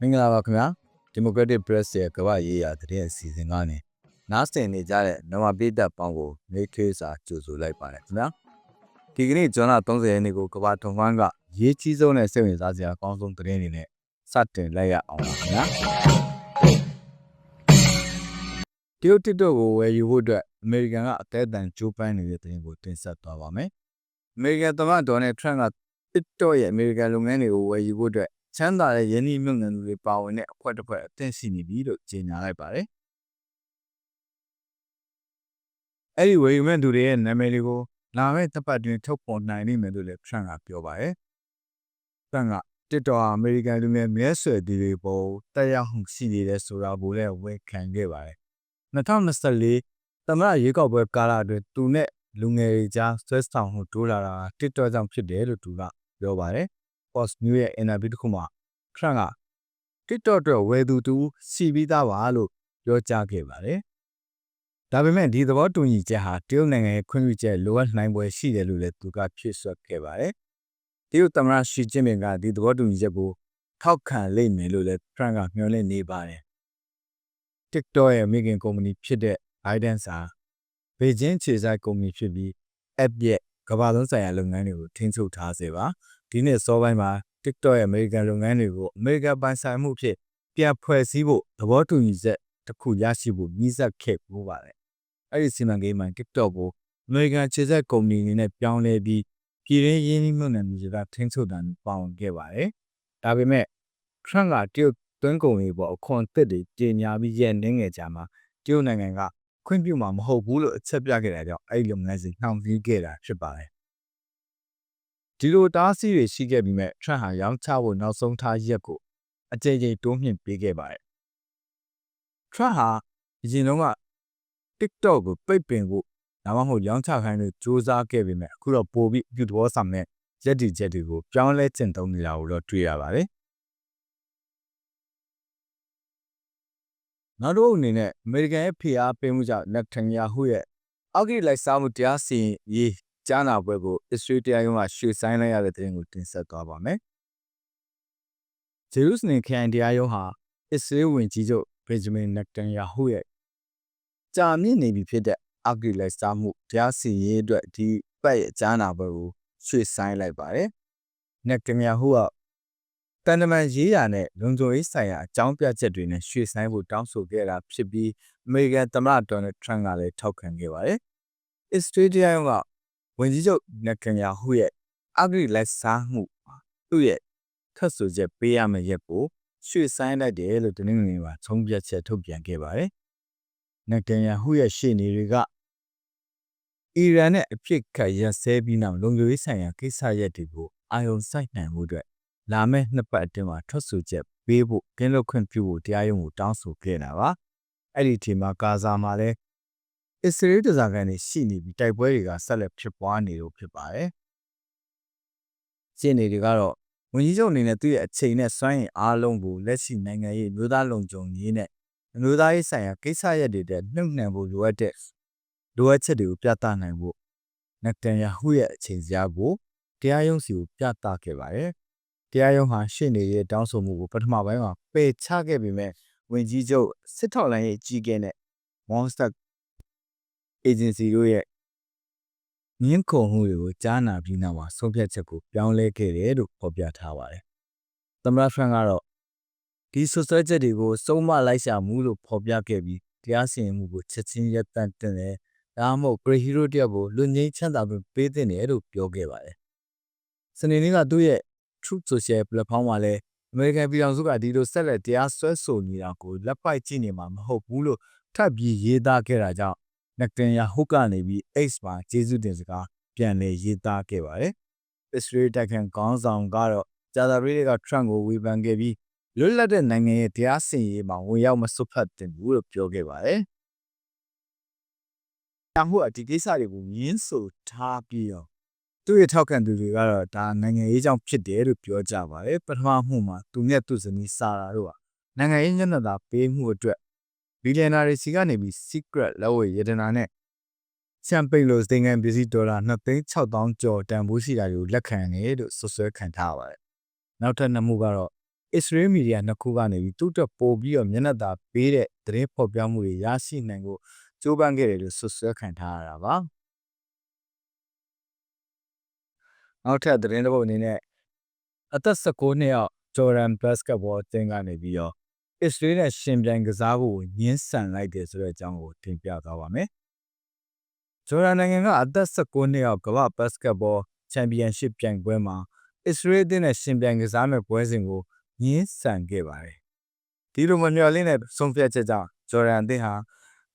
မင်္ဂလာပါခင်ဗျာ Democratic Press ရဲ့ကမ္ဘာရေးရာသတင်းအစီအစဉ်ကနေနားဆင်နေကြတဲ့နဝပိသက်ပေါင်းကိုနေခေးစာကြိုဆိုလိုက်ပါတယ်ခင်ဗျာဒီကနေ့ဇွန်လ30ရက်နေ့ကိုကမ္ဘာထုံးဝန်းကရေးကြီးဆုံးနဲ့စိတ်ဝင်စားစရာအကောင်းဆုံးသတင်းတွေနဲ့စတင်လိုက်ရအောင်ပါခင်ဗျာတရုတ် TikTok ကိုဝယ်ယူဖို့အတွက်အမေရိကန်ကအသေးအံကြိုးပမ်းနေတဲ့သတင်းကိုတင်ဆက်သွားပါမယ်အမေရိကန်သမ္မတဒေါ်နယ်ထရန့်က TikTok ရဲ့အမေရိကန်လုပ်ငန်းတွေကိုဝယ်ယူဖို့အတွက်ချမ်းသာတဲ့ယင်းနှိမ့်မြုပ်နှံသူတွေပါဝင်တဲ့အဖွဲ့တစ်ဖွဲ့အသင့်ရှိနေပြီလို့ကြေညာလိုက်ပါတယ်။အဲ့ဒီဝယ်ယူမဲ့သူတွေရဲ့နာမည်တွေကိုလာမယ့်တပ်ပတ်တွင်ထုတ်ပေါ်နိုင်လိမ့်မယ်လို့လည်း Trump ကပြောပါတယ်။ Trump က TikTok ဟာအမေရိကန်လူငယ်မဲဆွယ်သူတွေပေါ်တက်ရောက်မှုရှိနေတယ်ဆိုတာကိုလည်းဝန်ခံခဲ့ပါတယ်။2024သမ္မတရွေးကောက်ပွဲကာလအတွင်းသူနဲ့လူငယ်တွေကြားဆွဲဆောင်မှုတိုးလာတာ TikTok ကြောင့်ဖြစ်တယ်လို့သူက ပြောပါတယ်။ Fox News ရဲ့ interview တစ်ခုမှာ Trump က TikTok အတွက်ဝယ်သူတူစီပြီးသားပါလို့ပြောကြားခဲ့ပါတယ်။ဒါပေမဲ့ဒီသဘောတူညီချက်ဟာတရုတ်နိုင်ငံရဲ့ခွင့်ပြုချက်လိုအပ်နိုင်ပွဲရှိတယ်လို့လည်းသူကဖြည့်ဆွတ်ခဲ့ပါတယ်။တရုတ်သမ္မတရှီကျင်းပင်ကဒီသဘောတူညီချက်ကိုထောက်ခံလိမ့်မယ်လို့လည်း Trump ကမျှော်လင့်နေပါတယ်။ TikTok ရဲ့မိခင်ကုမ္ပဏီဖြစ်တဲ့ ByteDance ဟာဘေကျင်းခြေဆိုင်ကုမ္ပဏီဖြစ်ပြီး app ရဲ့ ကမ္ဘာလုံးဆိုင်ရာလုပ်ငန်းတွေကိုထိန်းချုပ်ထားစေပါဒီနေ့စောပိုင်းမှာ TikTok ရဲ့ American လုပ်ငန်းတွေကို American ပိုင်ဆိုင်မှုဖြစ်ပြန်ဖွဲ့စည်းဖို့သဘောတူညီချက်တစ်ခုရရှိဖို့မြည်ဆက်ခဲ့ပူပါတယ်။အဲ့ဒီစီမံကိန်းမှာ TikTok ကို American ခြေဆက်ကုမ္ပဏီအနေနဲ့ပြောင်းလဲပြီးပြည်ရင်းရင်းနှီးမြှုပ်နှံမှုတွေကထိန်းချုပ်တာမျိုးပါဝင်ခဲ့ပါတယ်။ဒါပေမဲ့ Trump ကတရုတ်သွင်းကုန်တွေပေါ်အခွန်အသစ်တွေကြေညာပြီးရဲ့နှင်းငယ်ကြမှာတရုတ်နိုင်ငံက ခွင့်ပြုမှာမဟုတ်ဘူးလို့အချက်ပြခဲ့တာကြောင့်အဲ့ဒီလုပ်ငန်းစဉ်နှောင့်နှေးခဲ့တာဖြစ်ပါတယ်ဒီလိုတားဆီးတွေရှိခဲ့ပြီးမဲ့ Trump ဟာရောင်းချဖို့နောက်ဆုံးထားရက်ကိုအကြိမ်ကြိမ်တိုးမြှင့်ပေးခဲ့ပါတယ်။ Trump ဟာအရင်တုန်းက TikTok ကိုပိတ်ပင်ဖို့ဒါမှမဟုတ်ရောင်းချခိုင်းလို့စူးစမ်းခဲ့ပေမဲ့အခုတော့ပိုပြီးအပြုသဘောဆောင်တဲ့ရက်တီချက်တွေကိုပြောင်းလဲကျင့်သုံးနေတာကိုတော့တွေ့ရပါတယ်။ နောက်တော့အနေနဲ့အမေရိကန်ရဲ့ဖိအားပေးမှုကြောင့်နက်ထန်ယာဟုရဲ့အောက်ဂိလိုက်စားမှုတရားစီရင်ရေးကြားနာပွဲကိုအစ္စရေးတရားရုံးကရွှေ့ဆိုင်းလိုက်ရတဲ့တဲ့တင်ကိုတင်ဆက်သွားပါမယ်။ဂျေရုဆလင်ခရိုင်တရားရုံးဟာအစ္စရေးဝန်ကြီးချုပ်ဘင်ဂျမင်နက်တန်ယာဟုရဲ့ကြာမြင့်နေပြီဖြစ်တဲ့အောက်ဂိလိုက်စားမှုတရားစီရင်ရေးအတွက်ဒီပတ်ရဲ့ကြားနာပွဲကိုရွှေ့ဆိုင်းလိုက်ပါတယ်။နက်တန်ယာဟုကတ န်တမန်ရေးရာနဲ့လုံခြုံရေးဆိုင်ရာအကြောင်းပြချက်တွေနဲ့ရွှေ့ဆိုင်းဖို့တောင်းဆိုခဲ့တာဖြစ်ပြီးအမေရိကန်သမ္မတဒေါ်နယ်ထရန့်ကလည်းထောက်ခံခဲ့ပါတယ်။အစ္စရေးတရားရုံးကဝန်ကြီးချုပ်နက်ကန်ယာဟုရဲ့အဂရိလက်စားမှုသူ့ရဲ့ထပ်ဆိုချက်ပေးရမယ့်ရက်ကိုရွှေ့ဆိုင်းလိုက်တယ်လို့တင်းနေနေပါဆုံးဖြတ်ချက်ထုတ်ပြန်ခဲ့ပါတယ်။နက်ကန်ယာဟုရဲ့ရှေ့နေတွေကအီရန်နဲ့အဖြစ်ခတ်ရက်စဲပြီးနောက်လုံခြုံရေးဆိုင်ရာကိစ္စရပ်တွေကိုအာရုံစိုက်နိုင်မှုအတွက် လာမယ့်နှစ်ပတ်အတွင်းမှာထွက်ဆိုချက်ပေးဖို့ကင်းလွတ်ခွင့်ပြုဖို့တရားရုံးကိုတောင်းဆိုခဲ့တာပါ။အဲ့ဒီအချိန်မှာဂါဇာမှာလည်းအစ္စရေးတစားကန်တွေရှိနေပြီးတိုက်ပွဲတွေကဆက်လက်ဖြစ်ပွားနေလို့ဖြစ်ပါတယ်။ရှင်းနေတွေကတော့ဝန်ကြီးချုပ်အနေနဲ့သူ့ရဲ့အချိန်နဲ့စွမ်းရည်အားလုံးကိုလက်ရှိနိုင်ငံရေးမျိုးသားလုံခြုံရေးနဲ့မျိုးသားရေးဆိုင်ရာကိစ္စရပ်တွေတဲ့နှုတ်နှံဖို့လိုအပ်တဲ့လိုအပ်ချက်တွေကိုပြသနိုင်ဖို့နက်တန်ယာဟုရဲ့အချိန်စရာကိုတရားရုံးစီကိုပြသခဲ့ပါတယ်။ တရားရုံးဟာရှင်းနေတဲ့တောင်းဆိုမှုကိုပထမပိုင်းမှာပယ်ချခဲ့ပေမဲ့ဝန်ကြီးချုပ်စစ်ထောက်လိုင်းရဲ့အကြီးအကဲနဲ့ Monster agency တို့ရဲ့ငင်းခုန်မှုတွေကိုကြားနာပြီးနောက်မှာဆုံးဖြတ်ချက်ကိုပြောင်းလဲခဲ့တယ်လို့ဖော်ပြထားပါတယ်။သမ္မတဖရန်ကတော့ဒီဆွဆွဲချက်တွေကိုစုံမလိုက်ရှာမှုလို့ဖော်ပြခဲ့ပြီးတရားစီရင်မှုကိုချက်ချင်းရပ်တန့်တင်တယ်။ဒါမှမဟုတ် Great Hero တယောက်ကိုလွတ်ငင်းချမ်းသာခွင့်ပေးတဲ့တယ်လို့ပြောခဲ့ပါတယ်။စနေနေ့ကသူ့ရဲ့ Truth Social platform မှာလည်းအမေရိကန်ပြည်ထောင်စုကဒီလိုဆက်လက်တရားစွဲဆိုနေတာကိုလက်ပိုက်ကြည့်နေမှာမဟုတ်ဘူးလို့ထပ်ပြီးရေးသားခဲ့တာကြောင့်နက်တင်ယာဟုကနေပြီး X မှာဂျေဇုတင်စကားပြန်လည်ရေးသားခဲ့ပါတယ်။ Israel တိုက်ခန်းခေါင်းဆောင်ကတော့ဂျာသာရီတွေက Trump ကိုဝေဖန်ခဲ့ပြီးလွတ်လပ်တဲ့နိုင်ငံရဲ့တရားစီရင်ရေးမှာဝင်ရောက်မစွတ်ဖက်တင်ဘူးလို့ပြောခဲ့ပါတယ်။တောင်ဟုအဒီကိစ္စတွေကိုငင်းဆိုထားပြီးတော့ သူ့ရဲ့ထောက်ခံသူတွေကတော့ဒါနိုင်ငံရေးကြောင့်ဖြစ်တယ်လို့ပြောကြပါတယ်ပထမမှုမှာသူနဲ့သူ့ဇနီးစာရာတို့ကနိုင်ငံရေးညံ့တာပေးမှုအတွက်ဘီလီယံနာတွေစီကနေပြီး secret လက်ဝဲရတနာနဲ့ချမ်ပိန်လိုစတင်ကန်ပစ္စည်းဒေါ်လာ2,6000ကျော်တန်ဖိုးရှိတာတွေကိုလက်ခံတယ်လို့ဆွဆွဲခံထားပါတယ်။နောက်ထပ်နှစ်မှုကတော့အစ္စရေးမီဒီယာနှစ်ခုကနေပြီးသူ့တက်ပို့ပြီးတော့မျက်နှာသာပေးတဲ့သတင်းဖော်ပြမှုတွေရရှိနိုင်ဖို့ကြိုးပမ်းခဲ့တယ်လို့ဆွဆွဲခံထားရတာပါ။ နောက်ထပ်သတင်းတစ်ပုဒ်အနေနဲ့အသက်16နှစ်အောက်ဂျော်ဒန်ဘတ်စကတ်ဘောအသင်းကနေပြီးတော့အစ္စရေးနဲ့ရှင်ပြိုင်ကစားဖို့ညှင်းဆန်လိုက်တယ်ဆိုတဲ့အကြောင်းကိုတင်ပြသွားပါမယ်။ဂျော်ဒန်နိုင်ငံကအသက်16နှစ်အောက်ကမ္ဘာဘတ်စကတ်ဘောချန်ပီယံရှစ်ပြိုင်ပွဲမှာအစ္စရေးအသင်းနဲ့ရှင်ပြိုင်ကစားမဲ့ပွဲစဉ်ကိုညှင်းဆန်ခဲ့ပါတယ်။ဒီလိုမမျှော်လင့်တဲ့ဆုံးဖြတ်ချက်ကြောင့်ဂျော်ဒန်အသင်းဟာ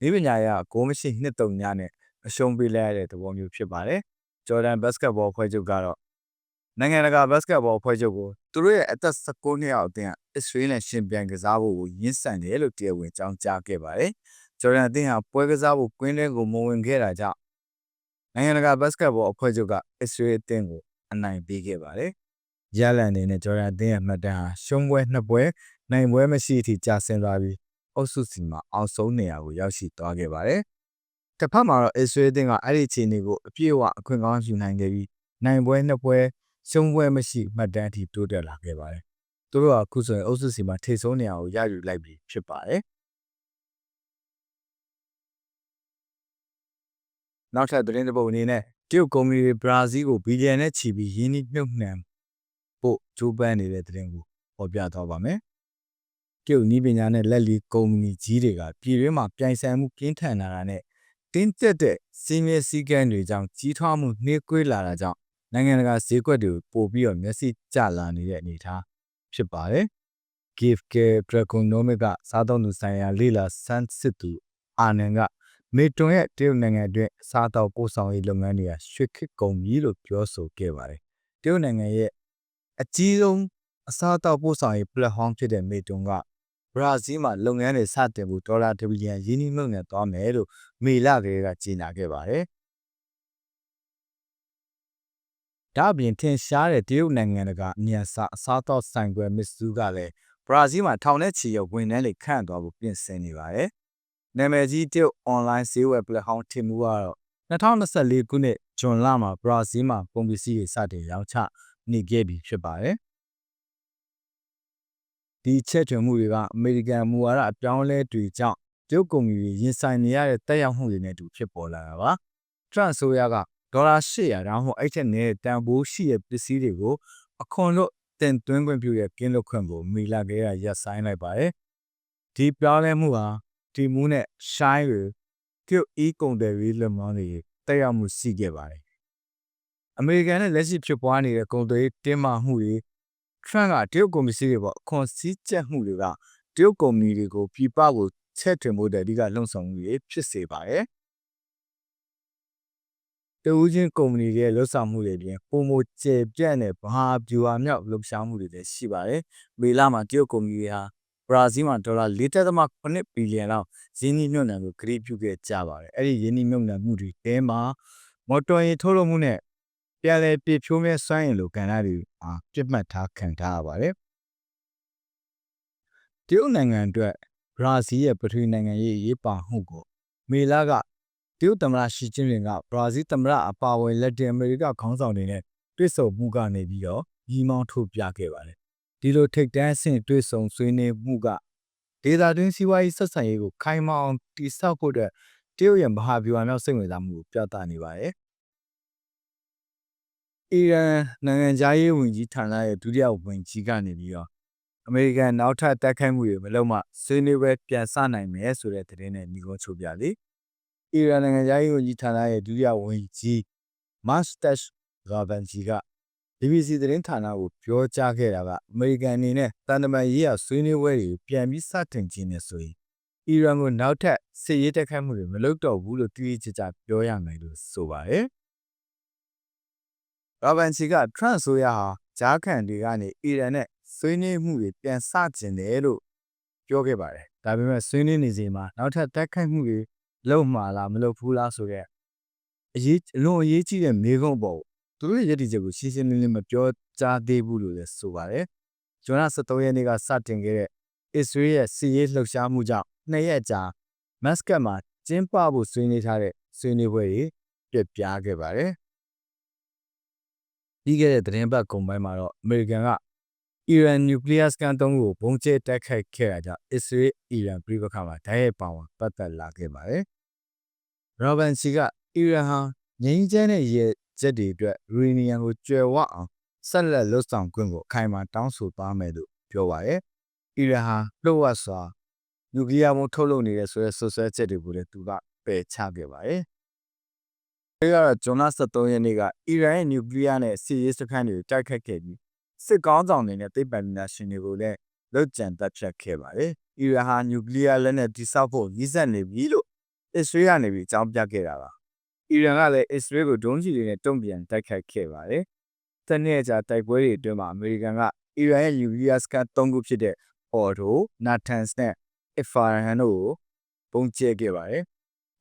မိပညာရဂိုးမရှိနှစ်တုံညနဲ့အရှုံးပေးလိုက်ရတဲ့သဘောမျိုးဖြစ်ပါတယ်။ ဂျော်ဒန်ဘတ်စကတ်ဘောဖွဲ့ချုပ်ကတော့နိုင်ငံတကာဘတ်စကတ်ဘောဖွဲ့ချုပ်ကိုသူတို့ရဲ့အသက်16နှစ်အောက်အသင်းကအစ္စရေးနဲ့ရှင်ပြိုင်ကစားဖို့ကိုရင်းဆန်တယ်လို့တရားဝင်ကြောင်းကြားခဲ့ပါတယ်။ဂျော်ဒန်အသင်းဟာပွဲကစားဖို့ကွင်းထဲကိုမဝင်ခဲ့တာကြောင့်နိုင်ငံတကာဘတ်စကတ်ဘောအဖွဲ့ချုပ်ကအစ္စရေးအသင်းကိုအနိုင်ပေးခဲ့ပါတယ်။ရလန်အနေနဲ့ဂျော်ဒန်အသင်းရဲ့မှတ်တမ်းဟာရှုံးပွဲနှစ်ပွဲနိုင်ပွဲမရှိအထိကျဆင်းသွားပြီးအုပ်စုစီမှာအောင်ဆုံးနေရာကိုရောက်ရှိသွားခဲ့ပါတယ်။ တစ်ဖက်မှာတော့အစ္စရေးအသင်းကအဲ့ဒီအခြေအနေကိုအပြည့်အဝအခွင့်ကောင်းယူနိုင်ခဲ့ပြီးနိုင်ပွဲနှစ်ပွဲရှုံးပွဲမရှိမှတ်တမ်းအထိတိုးတက်လာခဲ့ပါတယ်။သူတို့ကအခုဆိုရင်အုပ်စုစီမှာထိပ်ဆုံးနေရာကိုရယူလိုက်ပြီဖြစ်ပါတယ်။နောက်ထပ်သတင်းတစ်ပုဒ်အနေနဲ့တရုတ်ကုမ္ပဏီတွေဘရာဇီးကိုဘီလီယံနဲ့ချီပြီးရင်းနှီးမြှုပ်နှံဖို့ကြိုးပမ်းနေတဲ့သတင်းကိုပေါ်ပြသွားပါမယ်။တရုတ်နီးပညာနဲ့လက်လီကုမ္ပဏီကြီးတွေကပြည်တွင်းမှာပြိုင်ဆိုင်မှုပြင်းထန်လာတာနဲ့ တင်းကျပ်တဲ့စီးမြဲစည်းကမ်းတွေကြောင့်ကြီးထွားမှုနှေးကွေးလာတာကြောင့်နိုင်ငံတကာဈေးကွက်တွေကိုပို့ပြီးတော့မျက်စိကျလာနေတဲ့အနေအထားဖြစ်ပါတယ်။ Give Care Dragonomic ကစားသုံးသူဆိုင်ရာလေလာစမ်းစစ်သူအာနန်ကမေတွန်ရဲ့တရုတ်နိုင်ငံအတွင်းစားတောက်ပို့ဆောင်ရေးလုပ်ငန်းတွေကရွှေခစ်ကုန်ပြီလို့ပြောဆိုခဲ့ပါတယ်။တရုတ်နိုင်ငံရဲ့အကြီးဆုံးအစားအသောက်ပို့ဆောင်ရေး platform ဖြစ်တဲ့မေတွန်က ဘရာဇီးမှာလုပ်ငန်းတွေစတင်ဖို့ဒေါ်လာ1ဘီလီယံရင်းနှီးမြှုပ်နှံသွားမယ်လို့မေလကလေးကကြေညာခဲ့ပါတယ်။ဒါအပြင်ထင်ရှားတဲ့တရုတ်နိုင်ငံတကာအမြန်စာအစားအသောက်ဆိုင်ခွဲမစ်ဆူကလည်းဘရာဇီးမှာထောင်နဲ့ချီရဲ့ဝန်ထမ်းတွေခန့်သွားဖို့ပြင်ဆင်နေပါတယ်။နာမည်ကြီးတရုတ် online ဈေးဝယ် platform ထင်မှုကတော့2024ခုနှစ်ဇွန်လမှာဘရာဇီးမှာကုန်ပစ္စည်းတွေစတင်ရောင်းချနေခဲ့ပြီဖြစ်ပါတယ်။ ဒီချက်ထွင်မှုတွေကအမေရိကန်မူဝါဒအပြောင်းအလဲတွေကြောင့်တရုတ်ကုမ္ပဏီတွေရင်ဆိုင်နေရတဲ့တက်ရောက်မှုတွေနဲ့အတူဖြစ်ပေါ်လာတာပါ။ Trump ဆိုရကဒေါ်လာ800တောင်ဟိုအဲ့ထက်နည်းတန်ဖိုးရှိတဲ့ပစ္စည်းတွေကိုအခွန်လို့တင်သွင်းခွင့်ပြုတဲ့ကင်းလွတ်ခွင့်ကိုမီလာကလေးကရပ်ဆိုင်းလိုက်ပါတယ်။ဒီပြောင်းလဲမှုဟာဒီမူးနဲ့ shine တွေကျုပ် e ကုန်တယ်ရေးလက်မောင်းတွေတက်ရောက်မှုရှိခဲ့ပါတယ်။အမေရိကန်နဲ့လက်ရှိဖြစ်ပွားနေတဲ့ကုန်သွယ်ရေးတင်းမာမှုတွေ ထရန့်ကတရုတ်ကုမ္ပဏီတွေပေါ်အခွန်စည်းကျပ်မှုတွေကတရုတ်ကုမ္ပဏီတွေကိုပြပကိုချက်ထွင်ဖို့တဲ့အဓိကလှုံ့ဆော်မှုတွေဖြစ်စေပါတယ်။တဦးချင်းကုမ္ပဏီတွေရဲ့လှုပ်ဆောင်မှုတွေပြင်ပုံမကျေပြန့်တဲ့ဘာဗျူဟာမြောက်လှုပ်ရှားမှုတွေလည်းရှိပါတယ်။မေလမှာတရုတ်ကုမ္ပဏီတွေဟာဘရာဇီးမှာဒေါ်လာ4.8ဘီလီယံလောက်ရင်းနှီးမြှုပ်နှံမှုကတိပြုခဲ့ကြပါတယ်။အဲ့ဒီရင်းနှီးမြှုပ်နှံမှုတွေတဲမှာမော်တော်ယာဉ်ထုတ်လုပ်မှုနဲ့ ပြန်လည်ပြည့်ဖြိုးမဲ့စွမ်းအင်လိုကဏ္ဍတွေအားပြစ်မှတ်ထားခံထားရပါတယ်။တရုတ်နိုင်ငံအတွက်ဘရာဇီးရဲ့ပထဝီနိုင်ငံရေးရေးပါမှုကိုမေလကတရုတ်သမ္မတရှီကျင်းပင်ကဘရာဇီးသမ္မတအပါအဝင်လက်တင်အမေရိကခေါင်းဆောင်တွေနဲ့တွေ့ဆုံမှုကနေပြီးတော့ညီမောင်းထုတ်ပြခဲ့ပါတယ်။ဒီလိုထိတ်တန်းဆင့်တွေ့ဆုံဆွေးနွေးမှုကဒေသတွင်းစီးပွားရေးဆက်ဆံရေးကိုခိုင်မာအောင်တည်ဆောက်ဖို့အတွက်တရုတ်ရဲ့မဟာဗျူဟာမြောက်စိတ်ဝင်စားမှုကိုပြသနေပါတယ်။ အီရန်နိုင်ငံသားရေးဝန်ကြီးဌာနရဲ့ဒုတိယဝန်ကြီးကနေပြီးတော့အမေရိကန်နောက်ထပ်တိုက်ခိုက်မှုတွေမလုပ်မှဆွေးနွေးပွဲပြန်ဆနိုင်မယ်ဆိုတဲ့သတင်းနဲ့ညီကုန်းချုပ်ပြလေ။အီရန်နိုင်ငံသားရေးဝန်ကြီးဌာနရဲ့ဒုတိယဝန်ကြီးမတ်စတက်ဂါဗန်ဂျီက BBC သတင်းဌာနကိုပြောကြားခဲ့တာကအမေရိကန်အနေနဲ့တန်တမာရေးရဆွေးနွေးပွဲတွေပြန်ပြီးစတင်ခြင်းနဲ့ဆိုရင်အီရန်ကိုနောက်ထပ်စစ်ရေးတိုက်ခိုက်မှုတွေမလုပ်တော့ဘူးလို့တိတိကျကျပြောရမယ်လို့ဆိုပါတယ်။ ရာဗန်ချီကထရန့်ဆိုရဟာဂျားကန်တွေကနေအီရန်နဲ့ဆွေးနွေးမှုတွေပြန်စကျင်တယ်လို့ပြောခဲ့ပါတယ်။ဒါပေမဲ့ဆွေးနွေးနေချိန်မှာနောက်ထပ်တိုက်ခိုက်မှုတွေလုံမှာလားမလုံဘူးလားဆိုတော့အရေးအလွန်အရေးကြီးတဲ့မေကုံပေါ့သူတို့ရဲ့ရည်တည်ချက်ကိုရှင်းရှင်းလင်းလင်းမပြောကြားသေးဘူးလို့လည်းဆိုပါတယ်။ဇွန်လ23ရက်နေ့ကစတင်ခဲ့တဲ့အစ္စရေးရဲ့စီးရေးလှုပ်ရှားမှုကြောင့်နှစ်ရက်ကြာမတ်စကတ်မှာကျင်းပဖို့ဆွေးနွေးထားတဲ့ဆွေးနွေးပွဲတွေပြက်ပြားခဲ့ပါတယ် ပြီးခဲ့တဲ့သတင်းပတ်ကုန်ပိုင်းမှာတော့အမေရိကန်ကအီရန်နျူကလ িয়ার စကန်သုံးခုကိုဘုံကျဲတိုက်ခိုက်ခဲ့တာကြောင့်အစ္စရေးအီရန်ပြည်ပခါမှာဓာတ်ရိုက်ပါဝင်ပတ်သက်လာခဲ့ပါတယ်။ရောဘန်စီကအီရန်ဟာငြိမ်းချမ်းတဲ့ရည်ချက်တွေအတွက်ယူရေနီယံကိုကျွယ်ဝအောင်ဆက်လက်လွတ်ဆောင်ခွင့်ကိုအခိုင်အမာတောင်းဆိုသွားမယ်လို့ပြောပါတယ်။အီရန်ဟာလှုပ်ဝက်စွာနျူကလ িয়ার မုံထုတ်လုပ်နေတဲ့ဆိုတဲ့ဆွဆွဲချက်တွေကိုလည်းသူကပယ်ချခဲ့ပါတယ်။ဒါ ကတော့ဂျွန်လ23ရက်နေ့ကအီရန်ရဲ့နျူကလ িয়ার နဲ့စစ်ရေးစခန်းတွေကိုတိုက်ခိုက်ခဲ့ပြီးစစ်ကောင်းဆောင်တွေနဲ့သိပ္ပံပညာရှင်တွေကိုလည်းလွတ်ကြံတပ်ဖြတ်ခဲ့ပါတယ်။အီရန်ဟာနျူကလ িয়ার လက်နက်တိစောက်ဖို့ရည်စက်နေပြီလို့အစ္စရေးကနေပြီးအကြောင်းပြခဲ့တာပါ။အီရန်ကလည်းအစ္စရေးကိုဒုံးကျည်တွေနဲ့တုံ့ပြန်တိုက်ခိုက်ခဲ့ပါတယ်။တနေ့ကြာတိုက်ပွဲတွေအတွင်းမှာအမေရိကန်ကအီရန်ရဲ့နျူကလ িয়ার စကန်၃ခုဖြစ်တဲ့ Fordo, Natanz နဲ့ Isfahan တို့ကိုပုံကျဲခဲ့ပါတယ်။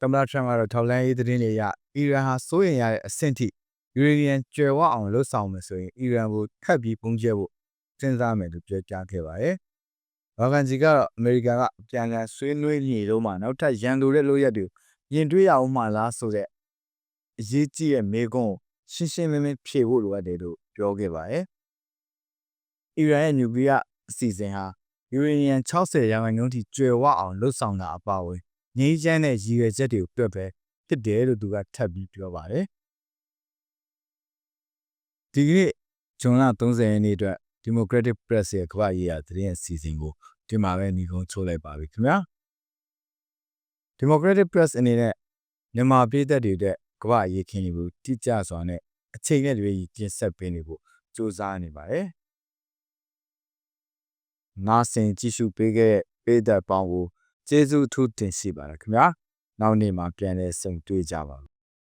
သမ္မတထရမ့်ကတော့ထောက်လန်းရေးသတင်းတွေအရအီရန်ဟာစိုးရိမ်ရတဲ့အဆင့်ထိယူရေနီယံကျွယ်ဝအောင်လှုပ်ဆောင်မယ်ဆိုရင်အီရန်ကိုခတ်ပြီးပုံကျဲဖို့စဉ်းစားမယ်လို့ပြောကြားခဲ့ပါတယ်။ဘာကန်ဂျီကတော့အမေရိကန်ကအပြန်အလှန်ဆွေးနွေးနေလို့မှနောက်ထပ်ရန်လိုတဲ့လိုရက်တွေရင်တွေးရအောင်မှလားဆိုတဲ့အရေးကြီးတဲ့မေကွန်းကိုရှင်းရှင်းလင်းလင်းဖြေဖို့လိုအပ်တယ်လို့ပြောခဲ့ပါတယ်။အီရန်ရဲ့နျူကလ িয়ার အစီအစဉ်ဟာယူရေနီယံ60ရာခိုင်နှုန်းထိကျွယ်ဝအောင်လှုပ်ဆောင်တာအပါအဝင် ငြိမ်းချမ်းတဲ့ရည်ရွယ်ချက်တွေကိုတွက်ပဲဖြစ်တယ်လို့သူကထပ်ပြီးပြောပါတယ်။ဒီကနေ့ဂျွန်လ30ရက်နေ့အတွက် Democratic Press ရဲ့ကမ္ဘာရေးရာသတင်းအစီအစဉ်ကိုဒီမှာပဲညီကုန်းချိုးလိုက်ပါပြီခင်ဗျာ Democratic Press အနေနဲ့မြန်မာပြည်သက်တွေတဲ့ကမ္ဘာရေးခင်းတွေကိုတိကျစွာနဲ့အချိန်နဲ့တွေပြင်ဆက်ပေးနေဖို့စူးစမ်းနေပါတယ်နားဆင်ကြည့်ရှုပေးခဲ့တဲ့ပေးသက်ပေါင်းကို ကျေးဇူးအထူးတင်ရှိပါတယ်ခင်ဗျာနောက်နေ့မှာပြန်လည်ဆုံတွေ့ကြပါ